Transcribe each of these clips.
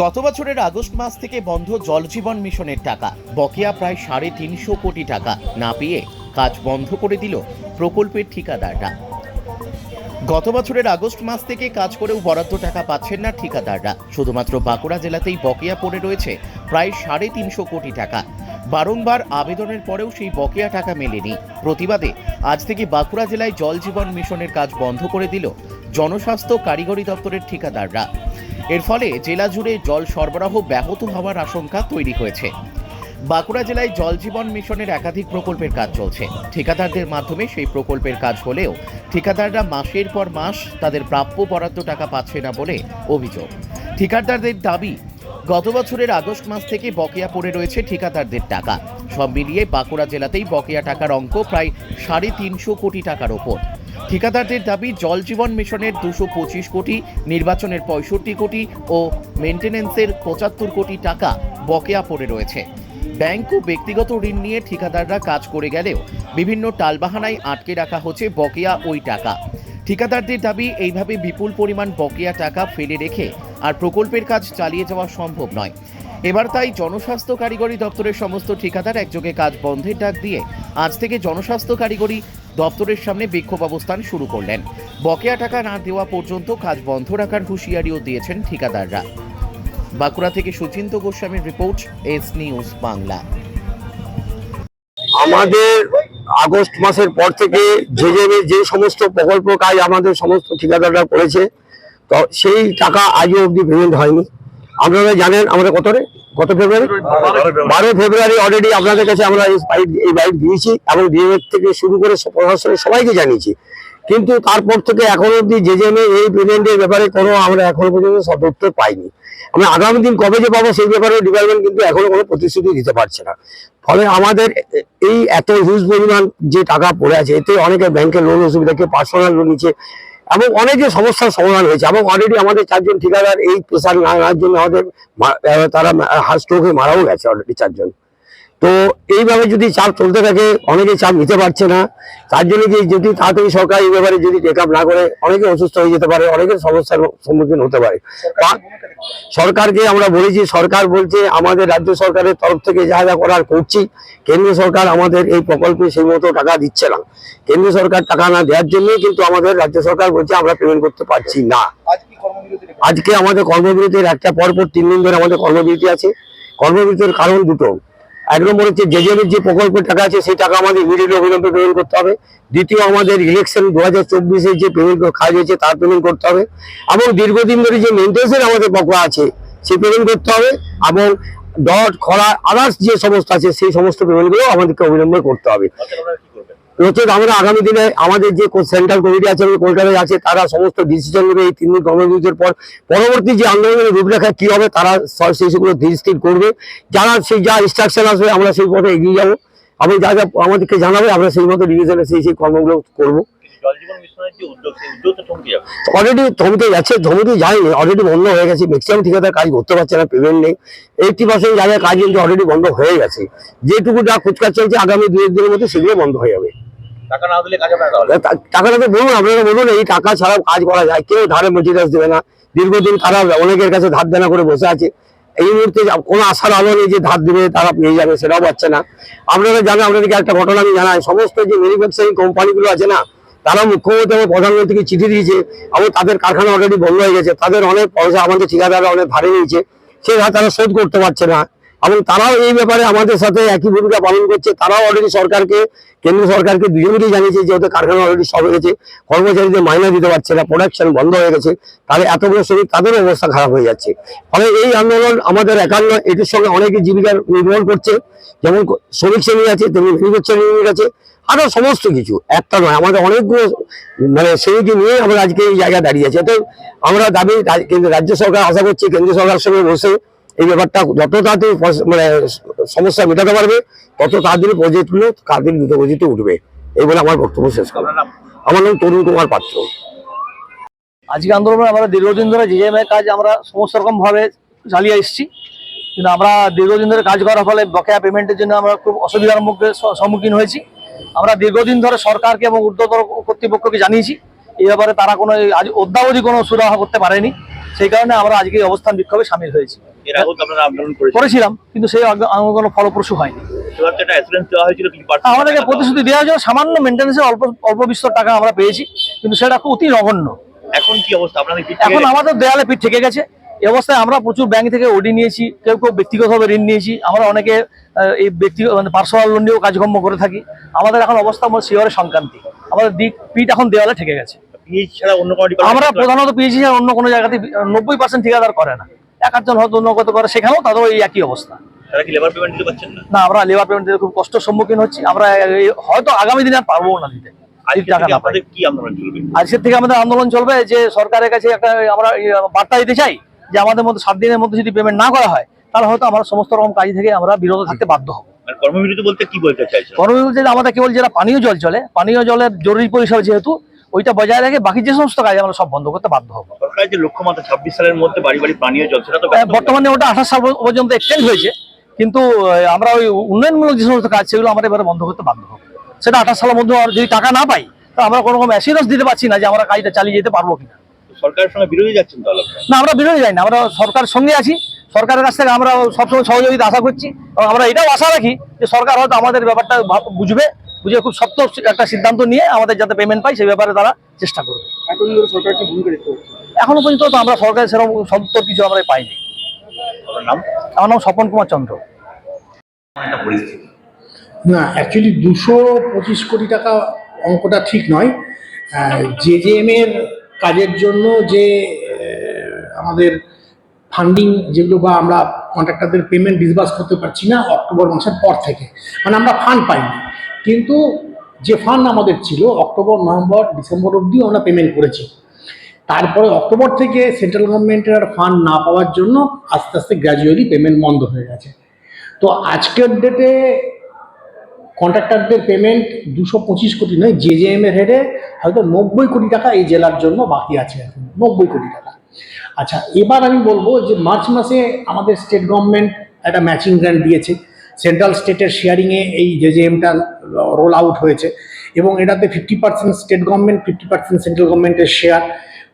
গত বছরের আগস্ট মাস থেকে বন্ধ জলজীবন মিশনের টাকা। বকেয়া প্রায় সাড়ে তিনশো কোটি টাকা। না পেয়ে কাজ বন্ধ করে দিল প্রকল্পের ঠিকাদাররা। গত বছরের আগস্ট মাস থেকে কাজ করেও বরাদ্দ টাকা পাচ্ছেন না ঠিকাদাররা। শুধুমাত্র বাঁকুড়া জেলাতেই বকেয়া পড়ে রয়েছে প্রায় সাড়ে তিনশো কোটি টাকা। বারংবার আবেদনের পরেও সেই বকেয়া টাকা মেলেনি। প্রতিবাদে আজ থেকে বাঁকুড়া জেলায় জল জীবন মিশনের কাজ বন্ধ করে দিল জনস্বাস্থ্য কারিগরি দপ্তরের ঠিকাদাররা। এর ফলে জেলা জুড়ে জল সরবরাহ ব্যাহত হওয়ার আশঙ্কা তৈরি হয়েছে। বাঁকুড়া জেলায় জল জীবন মিশনের একাধিক প্রকল্পের কাজ চলছে। ঠিকাদারদের মাধ্যমে সেই প্রকল্পের কাজ হলেও ঠিকাদাররা মাসের পর মাস তাদের প্রাপ্য বরাদ্দ টাকা পাচ্ছে না বলে অভিযোগ। ঠিকাদারদের দাবি, গত বছরের আগস্ট মাস থেকে বকেয়া পড়ে রয়েছে ঠিকাদারদের টাকা। সব মিলিয়ে বাঁকুড়া জেলাতেই বকেয়া টাকার অঙ্ক প্রায় সাড়ে তিনশো কোটি টাকার ওপর। ঠিকাদারদের দাবি, জল জীবন মিশনের দুশো পঁচিশ কোটি, নির্বাচনের পঁয়ষট্টি কোটি ও মেনটেন্যান্সের পঁচাত্তর কোটি টাকা বকেয়া পড়ে রয়েছে। ব্যাংক ও ব্যক্তিগত ঋণ নিয়ে ঠিকাদাররা কাজ করে গেলেও বিভিন্ন টালবাহানায় আটকে রাখা হচ্ছে বকেয়া ওই টাকা। ঠিকাদারদের দাবি, এইভাবে বিপুল পরিমাণ বকেয়া টাকা ফেলে রেখে আর প্রকল্পের কাজ চালিয়ে যাওয়া সম্ভব নয়। এবার তাই জনস্বাস্থ্য কারিগরি দপ্তরের সমস্ত ঠিকাদার একযোগে কাজ বন্ধের ডাক দিয়ে আজ থেকে জনস্বাস্থ্য কারিগরি দপ্তরের সামনে বিক্ষোভ অবস্থান শুরু করলেন। বকেয়া টাকা না দেওয়া পর্যন্ত কাজ বন্ধ রাখার হুঁশিয়ারিও দিয়েছেন ঠিকাদাররা। বাঁকুড়া থেকে সুচিন্ত গোস্বামীর রিপোর্ট, এস নিউজ বাংলা। আমাদের আগস্ট মাসের পর থেকে যে যে যে সমস্ত প্রকল্প কাজ আমাদের সমস্ত ঠিকাদাররা করেছে, তো সেই টাকা আজও অবধি পেমেন্ট হয়নি। আপনারা জানেন আমরা কত রে? কত ফেব্রুয়ারি? বারো ফেব্রুয়ারি অলরেডি আপনাদের কাছে আমরা এই বাইক দিয়েছি এবং ডিএমএর থেকে শুরু করে প্রশাসনের সবাইকে জানিয়েছি। কিন্তু তারপর থেকে এখন অব্দি যে যে এই পেমেন্টের ব্যাপারে কোনো আমরা এখনও পর্যন্ত সদুত্তর পাইনি। আমরা আগামী দিন কবে যে পাবো সেই ব্যাপারে ডিপার্টমেন্ট কিন্তু এখনও কোনো প্রতিশ্রুতি দিতে পারছে না। ফলে আমাদের এই এত হিউজ পরিমাণ যে টাকা পড়ে আছে, এতে অনেকে ব্যাংকের লোন অসুবিধা, কেউ পার্সোনাল লোন নিচ্ছে এবং অনেকে সমস্যার সমাধান হয়েছে এবং অলরেডি আমাদের চারজন ঠিকাদার এই প্রেশার না নেওয়ার জন্য আমাদের তারা হার্ট স্ট্রোকে মারাও গেছে অলরেডি চারজন। তো এইভাবে যদি চাপ চলতে থাকে অনেকে চাপ নিতে পারছে না। তার জন্য কি যদি তাড়াতাড়ি সরকার এই ব্যাপারে যদি টেক আপ না করে অনেকে অসুস্থ হয়ে যেতে পারে অনেকের সমস্যার সম্মুখীন হতে পারে। সরকারকে আমরা বলেছি সরকার বলছে আমাদের রাজ্য সরকারের তরফ থেকে যা যা করার করছি কেন্দ্র সরকার আমাদের এই প্রকল্পে সেই মতো টাকা দিচ্ছে না। কেন্দ্র সরকার টাকা না দেওয়ার জন্যই কিন্তু আমাদের রাজ্য সরকার বলছে আমরা পেমেন্ট করতে পারছি না। আজকে আমাদের কর্মবিরতির একটা পরপর তিন দিন ধরে আমাদের কর্মবিরতি আছে। কর্মবিরতির কারণ দুটো। এক নম্বর হচ্ছে জেজেমের যে প্রকল্পের টাকা আছে, সেই টাকা আমাদের ইমিডিয়েটলি অবিলম্বে পেমেন্ট করতে হবে। দ্বিতীয় আমাদের ইলেকশন দু হাজার চব্বিশের যে পেমেন্ট কাজ হয়েছে, তার পেমেন্ট করতে হবে। এবং দীর্ঘদিন ধরে যে মেনটেন্সের আমাদের পক্ষ আছে, সেই পেমেন্ট করতে হবে। এবং ডট খরা আদার্স যে সমস্ত আছে, সেই সমস্ত পেমেন্টগুলো আমাদেরকে অবিলম্বে করতে হবে। নচেত আমরা আগামী দিনে আমাদের যে সেন্ট্রাল কমিটি আছে এবং কলকাতায় আছে, তারা সমস্ত ডিসিশন নেবে এই তিন দিন কর্মসূচির পর। পরবর্তী যে আন্দোলনের রূপরেখা কী হবে, তারা সব সেই সেগুলো ধীর স্থির করবে। যারা সেই যা ইনস্ট্রাকশন আসবে, আমরা সেই পথে এগিয়ে যাব। আমি যা যা আমাদেরকে জানাবে, আমরা সেই মতো ডিভিশনে সেই সেই কর্মগুলো করব। অলরেডি থমকে যাচ্ছে থমকে যায়নি অলরেডি বন্ধ হয়ে গেছে ম্যাক্সিমাম ঠিকাদার কাজ করতে পারছে না পেমেন্ট নেই। এইটি পার্সেন্ট জায়গায় কাজ কিন্তু অলরেডি বন্ধ হয়ে গেছে। যেটুকু যা খুচকাজ চলছে আগামী দু এক দিনের মধ্যে সেগুলো বন্ধ হয়ে যাবে। টাকা না দিলে টাকাটা তো বলুন আপনারা বলুন এই টাকা ছাড়াও কাজ করা যায় কেউ ধারে মেটেরিয়ালস দেবে না। দীর্ঘদিন তারা অনেকের কাছে ধার দেনা করে বসে আছে। এই মুহূর্তে কোনো আশার আলো নেই যে ধার দেবে তারা পেয়ে যাবে সেটাও পাচ্ছে না। আপনারা জানেন আপনাদেরকে একটা ঘটনা আমি জানাই সমস্ত যে ম্যানুফ্যাকচারিং কোম্পানিগুলো আছে না তারা মুখ্যমন্ত্রী এবং প্রধানমন্ত্রীকে চিঠি দিয়েছে এবং তাদের কারখানা অলরেডি বন্ধ হয়ে গেছে। তাদের অনেক পয়সা আমাদের ঠিকাদাররা অনেক ভারী নিয়েছে। সেটা তারা শোধ করতে পারছে না। এবং তারাও এই ব্যাপারে আমাদের সাথে একই ভূমিকা পালন করছে। তারাও অলরেডি সরকারকে, কেন্দ্র সরকারকে দুজনকেই জানিয়েছে যে ওদের কারখানা অলরেডি সব হয়েছে কর্মচারীদের মাইনা দিতে পারছে না প্রোডাকশন বন্ধ হয়ে গেছে। তাহলে এতগুলো শ্রমিক তাদেরও অবস্থা খারাপ হয়ে যাচ্ছে। ফলে এই আন্দোলন আমাদের একান্ন, এটির সঙ্গে অনেকে জীবিকা নির্ভর করছে। যেমন শ্রমিক শ্রেণি আছে, তেমনি ম্যানুফ্যাকচারিং ইউনিট আছে, আরও সমস্ত কিছু। একটা নয়, আমাদের অনেকগুলো মানে শ্রেণীকে নিয়ে আমরা আজকে এই জায়গায় দাঁড়িয়ে আছি। এতে আমরা দাবি রাজ্য সরকার আশা করছি কেন্দ্র সরকারের সঙ্গে বসে এই ব্যাপারটা যত তাড়াতাড়ি মানে সমস্যা মেটাতে পারবে তত তাড়াতাড়ি প্রজেক্টগুলো তাড়াতাড়ি দ্রুত গতিতে উঠবে। এই বলে আমার বক্তব্য শেষ করলাম। আমার নাম তরুণ কুমার পাত্র। আজকে আন্দোলনে আমরা দীর্ঘদিন ধরে জিজেএমের কাজ আমরা সমস্ত রকম ভাবে চালিয়ে এসেছি। কিন্তু আমরা দীর্ঘদিন ধরে কাজ করার ফলে বকেয়া পেমেন্টের জন্য আমরা খুব অসুবিধার মুখে সম্মুখীন হয়েছি। আমরা দীর্ঘদিন ধরে সরকারকে এবং ঊর্ধ্বতর কর্তৃপক্ষকে জানিয়েছি। এই ব্যাপারে তারা কোনো আজ অদ্যাবধি কোনো সুরাহা করতে পারেনি। সেই কারণে আমরা আজকে অবস্থান বিক্ষোভে সামিল হয়েছি। করেছিলাম কিন্তু সেই কোনো ফলপ্রসূ হয়নি। আমাদেরকে প্রতিশ্রুতি দেওয়া হয়েছিল সামান্য মেনটেন্সের অল্প অল্প বিস্তর টাকা আমরা পেয়েছি কিন্তু সেটা অতি নগণ্য। এখন কি অবস্থা? আপনাদের এখন আমাদের দেয়ালে পিঠ থেকে গেছে। এই অবস্থায় আমরা প্রচুর ব্যাংক থেকে ওডি নিয়েছি কেউ কেউ ব্যক্তিগতভাবে ঋণ নিয়েছি। আমরা অনেকে এই ব্যক্তি মানে পার্সোনাল লোন নিয়েও কাজকর্ম করে থাকি। আমাদের এখন অবস্থা আমার শিওরে সংক্রান্তি। আমাদের দিক পিঠ এখন দেওয়ালে ঠেকে গেছে। পিএইচ ছাড়া অন্য কোনো আমরা প্রধানত পেয়েছি যে অন্য কোনো জায়গাতে নব্বই পার্সেন্ট ঠিকাদার করে না। এক আধজন হয়তো অন্য কত করে সেখানেও তাদেরও এই একই অবস্থা। তারা কি লেবার পেমেন্ট দিতে পারছেন না? না আমরা লেবার পেমেন্ট দিতে খুব কষ্টের সম্মুখীন হচ্ছি। আমরা হয়তো আগামী দিনে আর পারব না দিতে। আজকের থেকে আমাদের আন্দোলন চলবে যে সরকারের কাছে একটা আমরা বার্তা দিতে চাই যে আমাদের মধ্যে সাত দিনের মধ্যে যদি পেমেন্ট না করা হয় তাহলে হয়তো আমরা সমস্ত রকম কাজ থেকে আমরা বিরত থাকতে বাধ্য হব। কর্মবিরতি বলতে কি বলতে চাইছেন? কর্মবিরতি আমাদের কেবল যেটা পানীয় জল চলে পানীয় জলের জরুরি পরিষেবা যেহেতু ওইটা বজায় রেখে বাকি যে সমস্ত কাজ আমরা সব বন্ধ করতে বাধ্য হব। সরকারের যে লক্ষ্যমাত্রা ছাব্বিশ সালের মধ্যে বাড়ি বাড়ি পানীয় জল সেটা তো আহ, ব্যর্থ হলো। বর্তমানে ওটা আঠাশ সাল পর্যন্ত এক্সটেন্ড হয়েছে কিন্তু আমরা ওই উন্নয়নমূলক যে সমস্ত কাজ সেগুলো আমরা এবারে বন্ধ করতে বাধ্য হব। সেটা আঠাশ সালের মধ্যে আর যদি টাকা না পাই তো আমরা কোনো রকম দিতে পারছি না যে আমরা কাজটা চালিয়ে যেতে পারব কিনা। সরকারের সঙ্গে বিরোধী যাচ্ছেন তাহলে না আমরা বিরোধী যাই না আমরা সরকারের সঙ্গে আছি। সরকারের কাছ থেকে আমরা সবসময় সহযোগিতা আশা করছি। এবং আমরা এটাও আশা রাখি যে সরকার হয়তো আমাদের ব্যাপারটা বুঝবে। বুঝে খুব শক্ত একটা সিদ্ধান্ত নিয়ে আমাদের যাতে পেমেন্ট পাই সে ব্যাপারে তারা চেষ্টা করবে। এখনও পর্যন্ত তো আমরা সরকারের সেরকম সত্তর কিছু আমরা পাইনি। আমার নাম স্বপন কুমার চন্দ্র। না অ্যাকচুয়ালি দুশো পঁচিশ কোটি টাকা অঙ্কটা ঠিক নয়। জে জে এম এর কাজের জন্য যে আমাদের ফান্ডিং যেগুলো বা আমরা কন্ট্রাক্টরদের পেমেন্ট ডিসবার্স করতে পারছি না অক্টোবর মাসের পর থেকে। মানে আমরা ফান্ড পাইনি। কিন্তু যে ফান্ড আমাদের ছিল অক্টোবর নভেম্বর ডিসেম্বর অবধি আমরা পেমেন্ট করেছি। তারপরে অক্টোবর থেকে সেন্ট্রাল গভর্নমেন্টের আর ফান্ড না পাওয়ার জন্য আস্তে আস্তে গ্র্যাজুয়ালি পেমেন্ট বন্ধ হয়ে গেছে। তো আজকের ডেটে কন্ট্রাক্টরদের পেমেন্ট দুশো পঁচিশ কোটি নয় জে জে এম এর হেডে হয়তো নব্বই কোটি টাকা এই জেলার জন্য বাকি আছে এখন, নব্বই কোটি টাকা। আচ্ছা এবার আমি বলব যে মার্চ মাসে আমাদের স্টেট গভর্নমেন্ট একটা ম্যাচিং গ্র্যান্ট দিয়েছে। সেন্ট্রাল স্টেটের শেয়ারিংয়ে এই জে জে এমটা রোল আউট হয়েছে এবং এটাতে fifty percent state government fifty percent central গভর্নমেন্টের শেয়ার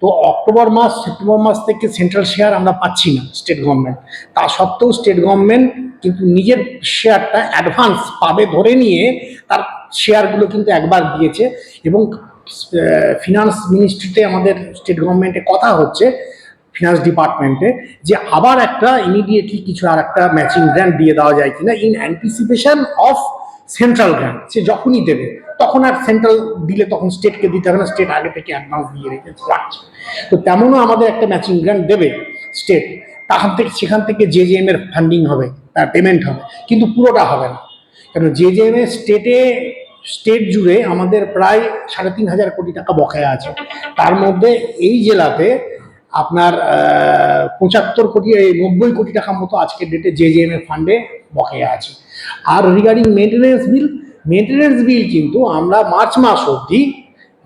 তো অক্টোবর মাস সেপ্টেম্বর মাস থেকে সেন্ট্রাল শেয়ার আমরা পাচ্ছি না স্টেট গভর্নমেন্ট তা সত্ত্বেও স্টেট গভর্নমেন্ট কিন্তু নিজের শেয়ারটা অ্যাডভান্স পাবে ধরে নিয়ে তার শেয়ারগুলো কিন্তু একবার দিয়েছে এবং ফিনান্স মিনিস্ট্রিতে আমাদের স্টেট গভর্নমেন্টে কথা হচ্ছে ফিনান্স ডিপার্টমেন্টে যে আবার একটা ইমিডিয়েটলি কিছু আর একটা ম্যাচিং গ্র্যান্ট দিয়ে দেওয়া যায় কিনা in anticipation of central grant সে যখনই দেবে, তখন আর সেন্ট্রাল দিলে তখন স্টেটকে দিতে হবে না স্টেট আগে থেকে অ্যাডভান্স দিয়ে রেখেছে রাখছে। তো তেমনও আমাদের একটা ম্যাচিং গ্র্যান্ট দেবে স্টেট তাখান থেকে সেখান থেকে জে জে এম এর ফান্ডিং হবে, তার পেমেন্ট হবে, কিন্তু পুরোটা হবে না। কেন জে জে এম স্টেটে স্টেট জুড়ে আমাদের প্রায় সাড়ে তিন হাজার কোটি টাকা বকেয়া আছে। তার মধ্যে এই জেলাতে আপনার পঁচাত্তর কোটি, এই নব্বই কোটি টাকার মতো আজকের ডেটে জে জে এম এর ফান্ডে বকেয়া আছে। আর regarding maintenance bill maintenance bill কিন্তু আমরা মার্চ মাস অবধি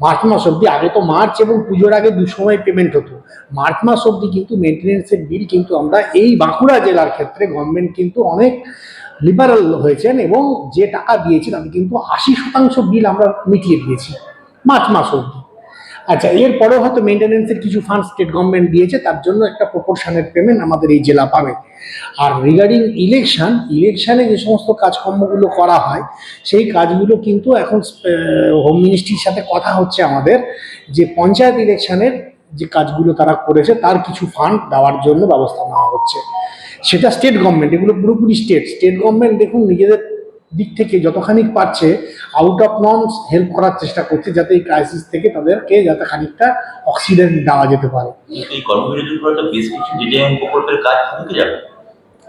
মার্চ মাস অবধি, আগে তো মার্চ এবং পুজোর আগে দু সময় পেমেন্ট হতো। মার্চ মাস অবধি কিন্তু মেনটেনেন্সের বিল কিন্তু আমরা এই বাঁকুড়া জেলার ক্ষেত্রে গভর্নমেন্ট কিন্তু অনেক লিবারাল হয়েছেন এবং যে টাকা দিয়েছি আমি কিন্তু আশি শতাংশ বিল আমরা মিটিয়ে দিয়েছি মার্চ মাস অবধি। আচ্ছা এরপরেও হয়তো মেনটেনেন্সের কিছু ফান্ড স্টেট গভর্নমেন্ট দিয়েছে, তার জন্য একটা প্রপোর্শনের পেমেন্ট আমাদের এই জেলা পাবে। আর রিগার্ডিং ইলেকশন ইলেকশনে যে সমস্ত কাজকর্মগুলো করা হয়, সেই কাজগুলো কিন্তু এখন হোম মিনিস্ট্রির সাথে কথা হচ্ছে আমাদের, যে পঞ্চায়েত ইলেকশনের যে কাজগুলো তারা করেছে, তার কিছু ফান্ড দেওয়ার জন্য ব্যবস্থা নেওয়া হচ্ছে। সেটা স্টেট গভর্নমেন্ট এগুলো পুরোপুরি স্টেট স্টেট গভর্নমেন্ট দেখুন, নিজেদের দিক থেকে যতখানি পারছে আউট অফ নর্মস হেল্প করার চেষ্টা করছে যাতে এই ক্রাইসিস থেকে তাদেরকে যাতে খানিকটা অক্সিজেন দেওয়া যেতে পারে। এই কর্মবিরতির পরে তো বেশ কিছু ডিজাইন প্রকল্পের কাজ থমকে যাবে।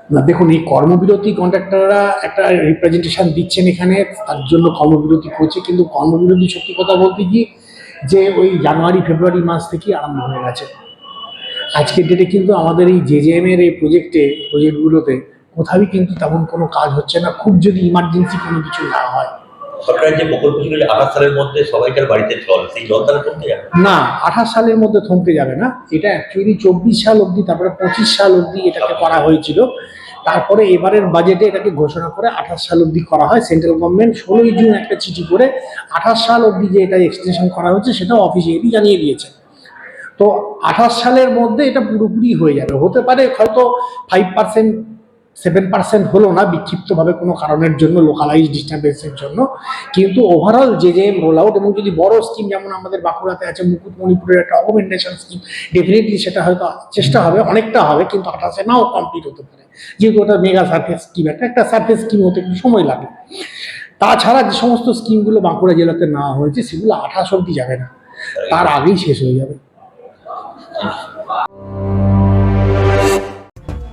না দেখুন এই কর্মবিরতি কন্ট্রাক্টররা একটা রিপ্রেজেন্টেশন দিচ্ছেন এখানে তার জন্য কর্মবিরতি করছে কিন্তু কর্মবিরতি সত্যি কথা বলতে কি যে ওই জানুয়ারি ফেব্রুয়ারি মাস থেকেই আরম্ভ হয়ে গেছে। আজকের ডেটে কিন্তু আমাদের এই জেজেএম এর এই প্রজেক্টে প্রজেক্টগুলোতে কোথাওই কিন্তু তেমন কোনো কাজ হচ্ছে না। খুব যদি ইমার্জেন্সি কোনো কিছু না হয়। সরকারের যে প্রকল্প ছিল আঠাশ সালের মধ্যে সবাইকার বাড়িতে জল সেই জল তারা থমকে যাবে? না আঠাশ সালের মধ্যে থমকে যাবে না। এটা অ্যাকচুয়ালি চব্বিশ সাল অবধি তারপরে পঁচিশ সাল অবধি এটাকে করা হয়েছিল। তারপরে এবারের বাজেটে এটাকে ঘোষণা করে আঠাশ সাল অবধি করা হয়। সেন্ট্রাল গভর্নমেন্ট ষোলোই জুন একটা চিঠি করে আঠাশ সাল অবধি যে এটা এক্সটেনশন করা হচ্ছে সেটাও অফিসিয়ালি জানিয়ে দিয়েছে। তো আঠাশ সালের মধ্যে এটা পুরোপুরি হয়ে যাবে। হতে পারে হয়তো ফাইভ পার্সেন্ট সেভেন পার্সেন্ট হলো না বিক্ষিপ্তভাবে কোনো কারণের জন্য লোকালাইজ ডিস্টারবেন্সের জন্য। কিন্তু ওভারঅল যে যে রোল আউট এবং যদি বড় স্কিম যেমন আমাদের বাঁকুড়াতে আছে মুকুট মণিপুরের একটা অগমেন্টেশন স্কিম ডেফিনেটলি সেটা হয়তো চেষ্টা হবে, অনেকটা হবে, কিন্তু আঠাশে নাও কমপ্লিট হতে পারে। যেহেতু ওটা মেগা সার্ফেস স্কিম একটা একটা সার্ফেস স্কিম হতে একটু সময় লাগে। তাছাড়া যে সমস্ত স্কিমগুলো বাঁকুড়া জেলাতে নেওয়া হয়েছে, সেগুলো আঠাশ অব্দি যাবে না। তার আগেই শেষ হয়ে যাবে।